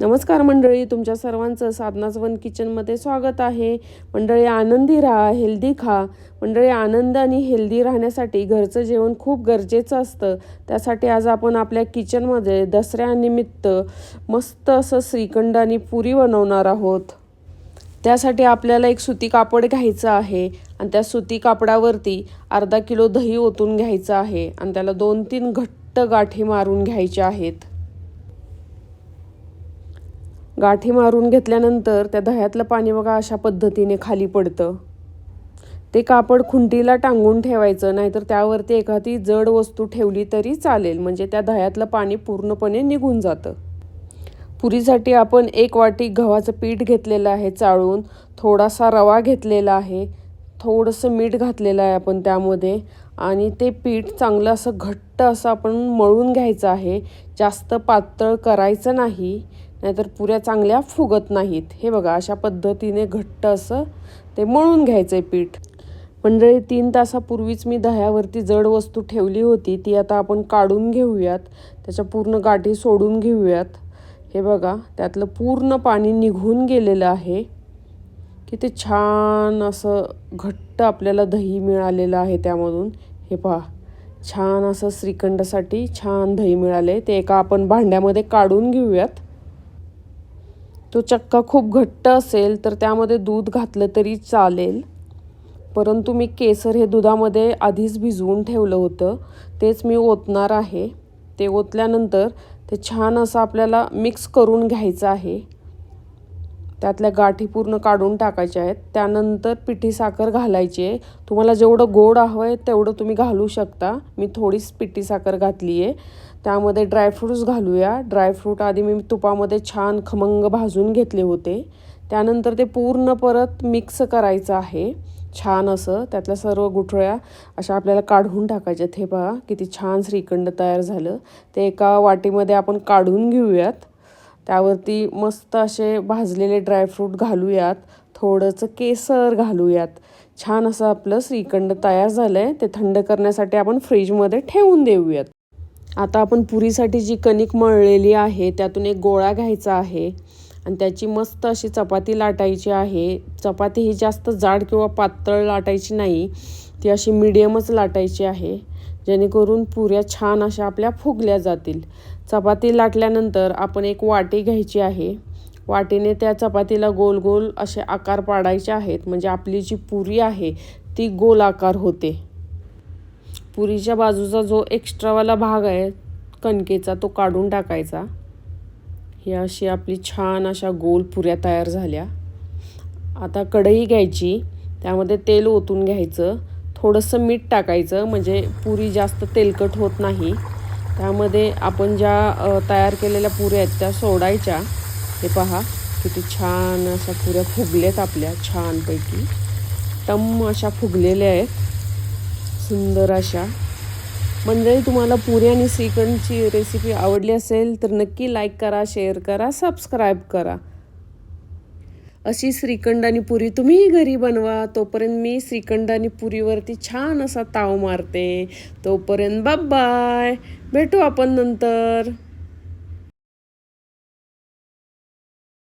नमस्कार मंडळी तुमच्या सर्वांचं साधनाच वन किचनमध्ये स्वागत आहे. मंडळी आनंदी राहा हेल्दी खा. मंडळी आनंद आणि हेल्दी राहण्यासाठी घरचं जेवण खूप गरजेचं असतं. त्यासाठी आज आपण आपल्या किचनमध्ये दसऱ्यानिमित्त मस्त असं श्रीखंड आणि पुरी बनवणार आहोत. त्यासाठी आपल्याला एक सुती कापड घ्यायचं आहे आणि त्या सुती कापडावरती अर्धा किलो दही ओतून घ्यायचं आहे आणि त्याला दोन तीन घट्ट गाठी मारून घ्यायच्या आहेत. गाठी मारून घेतल्यानंतर त्या दह्यातलं पाणी बघा अशा पद्धतीने खाली पडतं. ते कापड खुंटीला टांगून ठेवायचं नाहीतर त्यावरती एखादी जड वस्तू ठेवली तरी चालेल म्हणजे त्या दह्यातलं पाणी पूर्णपणे निघून जातं. पुरीसाठी आपण एक वाटी गव्हाचं पीठ घेतलेलं आहे चाळून थोडासा रवा घेतलेला आहे थोडंसं मीठ घातलेलं आहे आपण त्यामध्ये आणि ते पीठ चांगलं असं घट्ट असं आपण मळून घ्यायचं आहे जास्त पातळ करायचं नाही. नाहीतर पुऱ्या चांगल्या फुगत नाहीत. हे बघा अशा पद्धतीने घट्ट असं ते मळून घ्यायचं आहे पीठ. मंडळी तीन तासापूर्वीच मी दह्यावरती जड वस्तू ठेवली होती ती आता आपण काढून घेऊयात. त्याच्या पूर्ण गाठी सोडून घेऊयात. हे बघा त्यातलं पूर्ण पाणी निघून गेलेलं आहे. की ते छान असं घट्ट आपल्याला दही मिळालेलं आहे त्यामधून. हे पहा छान असं श्रीखंडासाठी छान दही मिळाले ते एका आपण भांड्यामध्ये काढून घेऊयात. तो चक्का खूप घट्ट असेल तर त्यामध्ये दूध घातलं तरी चालेल. परंतु मी केसर हे दुधामध्ये आधीच भिजवून ठेवलं होतं. तेच मी ओतणार आहे. ते ओतल्यानंतर ते छान असं आपल्याला मिक्स करून घ्यायचं आहे. त्यातल्या गाठी पूर्ण काढून टाकायच्या आहेत. त्यानंतर पिठी साखर घालायची आहे. तुम्हाला जेवढं गोड हवं आहे तेवढं तुम्ही घालू शकता. मी थोडीच पिठी साखर घातली आहे त्यामध्ये ड्रायफ्रूट्स घालूया. ड्रायफ्रूट आधी मी तुपामध्ये छान खमंग भाजून घेतले होते. त्यानंतर ते पूर्ण परत मिक्स करायचं आहे. छान असं. त्यातल्या सर्व गुठळ्या अशा आपल्याला काढून टाकायच्यात हे पहा किती छान श्रीखंड तयार झालं. ते एका वाटीमध्ये आपण काढून घेऊयात. त्यावरती मस्त असे भाजलेले ड्रायफ्रूट घालूयात. थोडंसं केसर घालूयात. छान असं आपलं श्रीखंड तयार झालं आहे ते थंड करण्यासाठी आपण फ्रीजमध्ये ठेवून देऊयात. आता आपण पुरीसाठी जी कणिक मळलेली आहे त्यातून एक गोळा घ्यायचा आहे. आणि त्याची मस्त अशी चपाती लाटायची आहे. चपाती ही जास्त जाड किंवा पातळ लाटायची नाही ती अशी मिडियमच लाटायची आहे. जेणेकरून पुऱ्या छान अशा आपल्या फुगल्या जातील. चपाती लाटल्यानंतर आपण एक वाटी घ्यायची आहे. वाटीने त्या चपातीला गोल गोल असे आकार पाडायचे आहेत. म्हणजे आपली जी पुरी आहे ती गोल आकार होते. पुरीच्या बाजूचा जो एक्स्ट्रावाला भाग आहे कणकेचा तो काढून टाकायचा. ही अशी आपली छान अशा गोल पुऱ्या तयार झाल्या. आता कढई घ्यायची त्यामध्ये तेल ओतून घ्यायचं. थोडंसं मीठ टाकायचं म्हणजे पुरी जास्त तेलकट होत नाही. त्यामध्ये आपण ज्या तयार केलेल्या पुऱ्या आहेत त्या सोडायच्या. हे पहा किती छान अशा पुऱ्या फुगल्यात आपल्या छानपैकी. टम अशा फुगलेल्या आहेत. सुंदर अशा. मंडळी तुम्हाला पुरी आणि श्रीखंडची रेसिपी आवडली असेल तर नक्की लाईक करा शेअर करा सबस्क्राईब करा. अशी श्रीखंड आणि पुरी तुम्हीही घरी बनवा. तोपर्यंत मी श्रीखंड आणि पुरीवरती छान असा ताव मारते. तोपर्यंत बाय भेटू आपण नंतर.